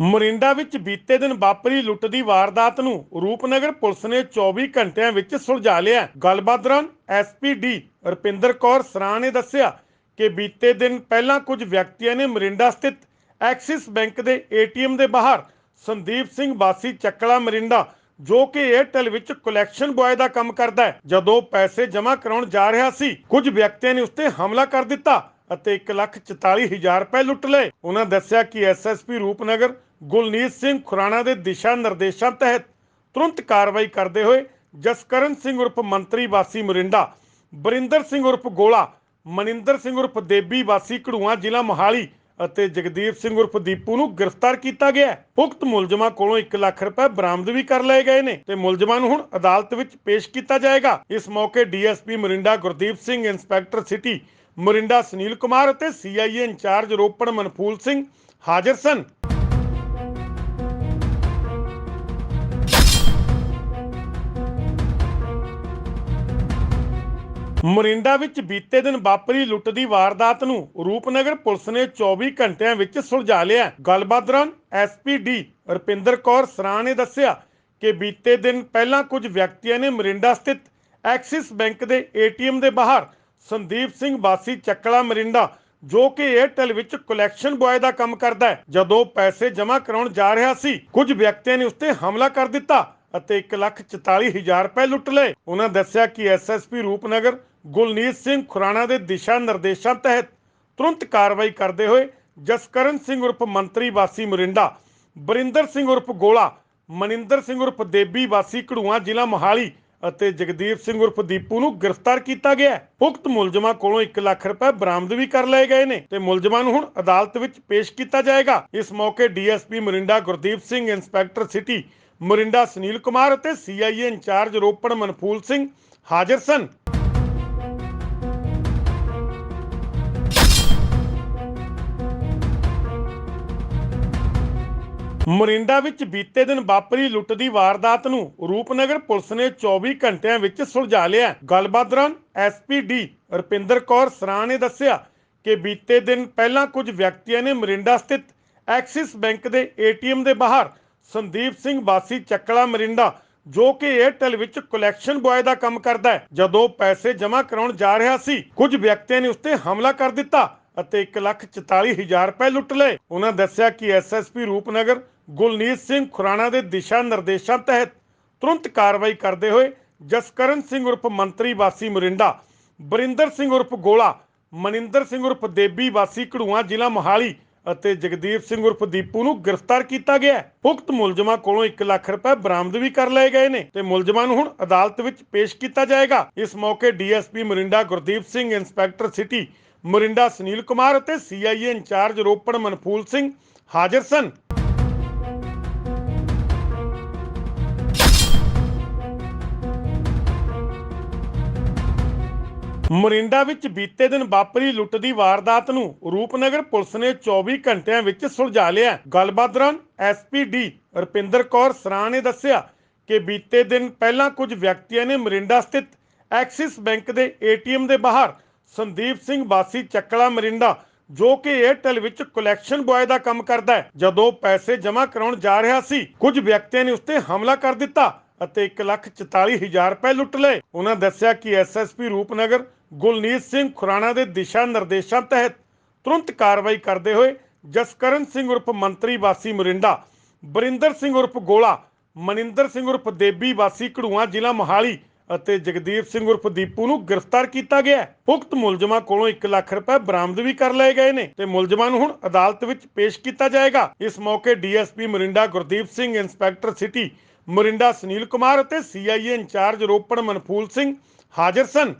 ਮੋਰਿੰਡਾ ਵਿੱਚ ਬੀਤੇ ਦਿਨ ਵਾਪਰੀ ਲੁੱਟ ਦੀ ਵਾਰਦਾਤ ਨੂੰ ਰੂਪਨਗਰ ਪੁਲਿਸ ਨੇ 24 ਘੰਟਿਆਂ ਵਿੱਚ ਸੁਲਝਾ ਲਿਆ। ਗੱਲਬਾਤ ਦੌਰਾਨ ਐਸਪੀਡੀ ਰੁਪਿੰਦਰ ਕੌਰ ਸਰਾਂ ਨੇ ਦੱਸਿਆ ਕਿ ਬੀਤੇ ਦਿਨ ਪਹਿਲਾਂ ਕੁਝ ਵਿਅਕਤੀਆਂ ਨੇ ਮੋਰਿੰਡਾ ਸਥਿਤ ਐਕਸਿਸ ਬੈਂਕ ਦੇ ਏਟੀਐਮ ਦੇ ਬਾਹਰ ਸੰਦੀਪ ਸਿੰਘ ਵਾਸੀ ਚੱਕਲਾ ਮਰਿੰਡਾ, ਜੋ ਕਿ ਏਅਰਟੈਲ ਵਿੱਚ ਕਲੈਕਸ਼ਨ ਬੁਆਏ ਦਾ ਕੰਮ ਕਰਦਾ ਹੈ, ਜਦੋਂ ਪੈਸੇ ਜਮ੍ਹਾਂ ਕਰਾਉਣ ਜਾ ਰਿਹਾ ਸੀ, ਕੁਝ ਵਿਅਕਤੀਆਂ ਨੇ ਉਸ ਤੇ ਹਮਲਾ ਕਰ ਦਿੱਤਾ ਅਤੇ 144000 ਰੁਪਏ ਲੁੱਟ ਲਏ। ਉਹਨਾਂ ਦੱਸਿਆ ਕਿ ਐਸਐਸਪੀ ਰੂਪਨਗਰ ਗੁਲਨੀਤ ਸਿੰਘ ਖੁਰਾਣਾ ਦੇ ਦਿਸ਼ਾ ਨਿਰਦੇਸ਼ਾਂ ਤਹਿਤ ਤੁਰੰਤ ਕਾਰਵਾਈ ਕਰਦੇ ਹੋਏ ਜਸਕਰਨ ਸਿੰਘ ਉਰਫ ਮੰਤਰੀ ਵਾਸੀ ਮੁਰਿੰਡਾ, ਬਰਿੰਦਰ ਸਿੰਘ ਉਰਫ ਗੋਲਾ, ਮਨਿੰਦਰ ਸਿੰਘ ਉਰਫ ਦੇਬੀ ਵਾਸੀ ਘੜੂਆਂ ਜ਼ਿਲ੍ਹਾ ਮੋਹਾਲੀ ਅਤੇ ਜਗਦੀਪ ਸਿੰਘ ਉਰਫ ਦੀਪੂ ਨੂੰ ਗ੍ਰਿਫਤਾਰ ਕੀਤਾ ਗਿਆ ਹੈ। ਉਕਤ ਮੁਲਜ਼ਮਾਂ ਕੋਲੋਂ 1 ਲੱਖ ਰੁਪਏ ਬਰਾਮਦ ਵੀ ਕਰ ਲਏ ਗਏ ਨੇ ਤੇ ਮੁਲਜ਼ਮਾਂ ਨੂੰ ਹੁਣ ਅਦਾਲਤ ਵਿੱਚ ਪੇਸ਼ ਕੀਤਾ ਜਾਏਗਾ। ਇਸ ਮੌਕੇ DSP Morinda Gurdeep Singh, inspector city Morinda Sunil Kumar ਅਤੇ ਸੀਆਈਏ ਇੰਚਾਰਜ ਰੋਪੜ ਮਨਫੂਲ ਸਿੰਘ ਹਾਜ਼ਰ ਸਨ। ਮੋਰਿੰਡਾ ਵਿੱਚ ਬੀਤੇ ਦਿਨ ਵਾਪਰੀ ਲੁੱਟ ਦੀ ਵਾਰਦਾਤ ਨੂੰ ਰੂਪਨਗਰ ਪੁਲਿਸ ਨੇ 24 ਘੰਟਿਆਂ ਵਿੱਚ ਸੁਲਝਾ ਲਿਆ। ਗੱਲਬਾਤ ਦੌਰਾਨ ਐਸਪੀਡੀ ਰੁਪਿੰਦਰ ਕੌਰ ਸਰਾਂ ਨੇ ਦੱਸਿਆ ਕਿ ਬੀਤੇ ਦਿਨ ਪਹਿਲਾਂ ਕੁਝ ਵਿਅਕਤੀਆਂ ਨੇ ਮੋਰਿੰਡਾ ਸਥਿਤ ਐਕਸਿਸ ਬੈਂਕ ਦੇ ਏਟੀਐਮ ਦੇ ਬਾਹਰ ਸੰਦੀਪ ਸਿੰਘ ਵਾਸੀ ਚੱਕਲਾ ਮਰਿੰਡਾ, ਜੋ ਕਿ ਏਅਰਟੈਲ ਵਿੱਚ ਕਲੈਕਸ਼ਨ ਬੁਆਏ ਦਾ ਕੰਮ ਕਰਦਾ ਹੈ, ਜਦੋਂ ਪੈਸੇ ਜਮ੍ਹਾਂ ਕਰਾਉਣ ਜਾ ਰਿਹਾ ਸੀ, ਕੁਝ ਵਿਅਕਤੀਆਂ ਨੇ ਉਸ ਤੇ ਹਮਲਾ ਕਰ ਦਿੱਤਾ। ਅਤੇ 144000 ਰੁਪਏ ਲੁੱਟ ਲਏ। ਉਹਨਾਂ ਦੱਸਿਆ ਕਿ ਐਸਐਸਪੀ ਰੂਪਨਗਰ ਗੁਲਨੀਤ ਸਿੰਘ ਖੁਰਾਣਾ ਦੇ ਦਿਸ਼ਾ ਨਿਰਦੇਸ਼ਾਂ ਤਹਿਤ ਤੁਰੰਤ ਕਾਰਵਾਈ ਕਰਦੇ ਹੋਏ ਜਸਕਰਨ ਸਿੰਘ ਉਰਫ ਮੰਤਰੀ ਵਾਸੀ ਮੁਰਿੰਡਾ, ਬਰਿੰਦਰ ਸਿੰਘ ਉਰਫ ਗੋਲਾ, ਮਨਿੰਦਰ ਸਿੰਘ ਉਰਫ ਦੇਬੀ ਵਾਸੀ ਘੜੂਆਂ ਜ਼ਿਲ੍ਹਾ ਮੋਹਾਲੀ ਅਤੇ ਜਗਦੀਪ ਸਿੰਘ ਉਰਫ ਦੀਪੂ ਨੂੰ ਗ੍ਰਿਫਤਾਰ ਕੀਤਾ ਗਿਆ ਹੈ। ਉਕਤ ਮੁਲਜ਼ਮਾਂ ਕੋਲੋਂ 1 ਲੱਖ ਰੁਪਏ ਬਰਾਮਦ ਵੀ ਕਰ ਲਏ ਗਏ ਨੇ ਤੇ ਮੁਲਜ਼ਮਾਂ ਨੂੰ ਹੁਣ ਅਦਾਲਤ ਵਿੱਚ ਪੇਸ਼ ਕੀਤਾ ਜਾਏਗਾ। ਇਸ ਮੌਕੇ DSP Morinda Gurdeep Singh, inspector city Morinda Sunil Kumar ਅਤੇ ਸੀਆਈਏ ਇੰਚਾਰਜ ਰੋਪੜ ਮਨਫੂਲ ਸਿੰਘ ਹਾਜ਼ਰ ਸਨ। ਮੋਰਿੰਡਾ ਵਿੱਚ ਬੀਤੇ ਦਿਨ ਵਾਪਰੀ ਲੁੱਟ ਦੀ ਵਾਰਦਾਤ ਨੂੰ ਰੂਪਨਗਰ ਪੁਲਿਸ ਨੇ 24 ਘੰਟਿਆਂ ਵਿੱਚ ਸੁਲਝਾ ਲਿਆ। ਗੱਲਬਾਤ ਦੌਰਾਨ ਐਸਪੀਡੀ ਰੁਪਿੰਦਰ ਕੌਰ ਸਰਾਂ ਨੇ ਦੱਸਿਆ ਕਿ ਬੀਤੇ ਦਿਨ ਪਹਿਲਾਂ ਕੁਝ ਵਿਅਕਤੀਆਂ ਨੇ ਮੋਰਿੰਡਾ ਸਥਿਤ ਐਕਸਿਸ ਬੈਂਕ ਦੇ ਏਟੀਐਮ ਦੇ ਬਾਹਰ ਸੰਦੀਪ ਸਿੰਘ ਵਾਸੀ ਚੱਕਲਾ ਮਰਿੰਡਾ, ਜੋ ਕਿ ਏਅਰਟੈਲ ਵਿੱਚ ਕਲੈਕਸ਼ਨ ਬੁਆਏ ਦਾ ਕੰਮ ਕਰਦਾ ਹੈ। ਜਦੋਂ ਪੈਸੇ ਜਮ੍ਹਾਂ ਕਰਾਉਣ ਜਾ ਰਿਹਾ ਸੀ, ਕੁਝ ਵਿਅਕਤੀਆਂ ਨੇ ਉਸ ਤੇ ਹਮਲਾ ਕਰ ਦਿੱਤਾ ਅਤੇ 144000 ਰੁਪਏ ਲੁੱਟ ਲਏ। ਉਹਨਾਂ ਦੱਸਿਆ ਕਿ ਐਸਐਸਪੀ ਰੂਪਨਗਰ ਗੁਲਨੀਤ ਸਿੰਘ ਖੁਰਾਣਾ ਦੇ ਦਿਸ਼ਾ ਨਿਰਦੇਸ਼ਾਂ ਤਹਿਤ ਤੁਰੰਤ ਕਾਰਵਾਈ ਕਰਦੇ ਹੋਏ ਜਸਕਰਨ ਸਿੰਘ ਉਰਫ ਮੰਤਰੀ ਵਾਸੀ ਮੁਰਿੰਡਾ, ਬਰਿੰਦਰ ਸਿੰਘ ਉਰਫ ਗੋਲਾ, ਮਨਿੰਦਰ ਸਿੰਘ ਉਰਫ ਦੇਬੀ ਵਾਸੀ ਘੜੂਆਂ, ਜ਼ਿਲ੍ਹਾ ਮੋਹਾਲੀ ਅਤੇ ਜਗਦੀਪ ਸਿੰਘ ਉਰਫ ਦੀਪੂ ਨੂੰ ਗ੍ਰਿਫਤਾਰ ਕੀਤਾ ਗਿਆ ਹੈ। ਮੁਲਜ਼ਮਾਂ ਕੋਲੋਂ 1 ਲੱਖ ਰੁਪਏ ਬਰਾਮਦ ਵੀ ਕਰ ਲਏ ਗਏ ਨੇ ਤੇ ਮੁਲਜ਼ਮਾਂ ਨੂੰ ਹੁਣ ਅਦਾਲਤ ਵਿੱਚ ਪੇਸ਼ ਕੀਤਾ ਜਾਏਗਾ। ਇਸ ਮੌਕੇ DSP Morinda Gurdeep Singh, inspector city Morinda Sunil Kumar ਅਤੇ ਸੀਆਈਏ ਇੰਚਾਰਜ ਰੋਪੜ ਮਨਫੂਲ ਸਿੰਘ ਹਾਜ਼ਰ ਸਨ। ਮੋਰਿੰਡਾ ਵਿੱਚ ਬੀਤੇ ਦਿਨ ਵਾਪਰੀ ਲੁੱਟ ਦੀ ਵਾਰਦਾਤ ਨੂੰ ਰੂਪਨਗਰ ਪੁਲਿਸ ਨੇ 24 ਘੰਟਿਆਂ ਵਿੱਚ ਸੁਲਝਾ ਲਿਆ। ਗੱਲਬਾਤ ਦੌਰਾਨ ਐਸਪੀਡੀ ਰੁਪਿੰਦਰ ਕੌਰ ਸਰਾਂ ਨੇ ਦੱਸਿਆ ਕਿ ਬੀਤੇ ਦਿਨ ਪਹਿਲਾਂ ਕੁਝ ਵਿਅਕਤੀਆਂ ਨੇ ਮੋਰਿੰਡਾ ਸਥਿਤ ਐਕਸਿਸ ਬੈਂਕ ਦੇ ਏਟੀਐਮ ਦੇ ਬਾਹਰ ਸੰਦੀਪ ਸਿੰਘ ਵਾਸੀ ਚੱਕਲਾ ਮਰਿੰਡਾ, ਜੋ ਕਿ ਏਅਰਟੈਲ ਵਿੱਚ ਕਲੈਕਸ਼ਨ ਬੁਆਏ ਦਾ ਕੰਮ ਕਰਦਾ ਹੈ, ਜਦੋਂ ਪੈਸੇ ਜਮ੍ਹਾਂ ਕਰਾਉਣ ਜਾ ਰਿਹਾ ਸੀ, ਕੁਝ ਵਿਅਕਤੀਆਂ ਨੇ ਉਸ ਤੇ ਹਮਲਾ ਕਰ ਦਿੱਤਾ ਅਤੇ 144000 ਰੁਪਏ ਲੁੱਟ ਲਏ। ਉਹਨਾਂ ਦੱਸਿਆ ਕਿ ਐਸਐਸਪੀ ਰੂਪਨਗਰ ਗੁਲਨੀਤ ਸਿੰਘ ਖੁਰਾਣਾ ਦੇ ਦਿਸ਼ਾ ਨਿਰਦੇਸ਼ਾਂ ਤਹਿਤ ਤੁਰੰਤ ਕਾਰਵਾਈ ਕਰਦੇ ਹੋਏ ਜਸਕਰਨ ਸਿੰਘ ਉਰਫ ਮੰਤਰੀ ਵਾਸੀ ਮੁਰਿੰਡਾ, ਬਰਿੰਦਰ ਸਿੰਘ ਉਰਫ ਗੋਲਾ, ਮਨਿੰਦਰ ਸਿੰਘ ਉਰਫ ਦੇਬੀ ਵਾਸੀ ਘੜੂਆਂ ਜ਼ਿਲ੍ਹਾ ਮੋਹਾਲੀ ਅਤੇ ਜਗਦੀਪ ਸਿੰਘ ਉਰਫ ਦੀਪੂ ਨੂੰ ਗ੍ਰਿਫਤਾਰ ਕੀਤਾ ਗਿਆ ਹੈ। ਉਕਤ ਮੁਲਜ਼ਮਾਂ ਕੋਲੋਂ 1 ਲੱਖ ਰੁਪਏ ਬਰਾਮਦ ਵੀ ਕਰ ਲਏ ਗਏ ਨੇ ਤੇ ਮੁਲਜ਼ਮਾਂ ਨੂੰ ਹੁਣ ਅਦਾਲਤ ਵਿੱਚ ਪੇਸ਼ ਕੀਤਾ ਜਾਏਗਾ। ਇਸ ਮੌਕੇ DSP Morinda Gurdeep Singh, inspector city Morinda Sunil Kumar ਅਤੇ ਸੀਆਈਏ ਇੰਚਾਰਜ ਰੋਪੜ ਮਨਫੂਲ ਸਿੰਘ ਹਾਜ਼ਰ ਸਨ।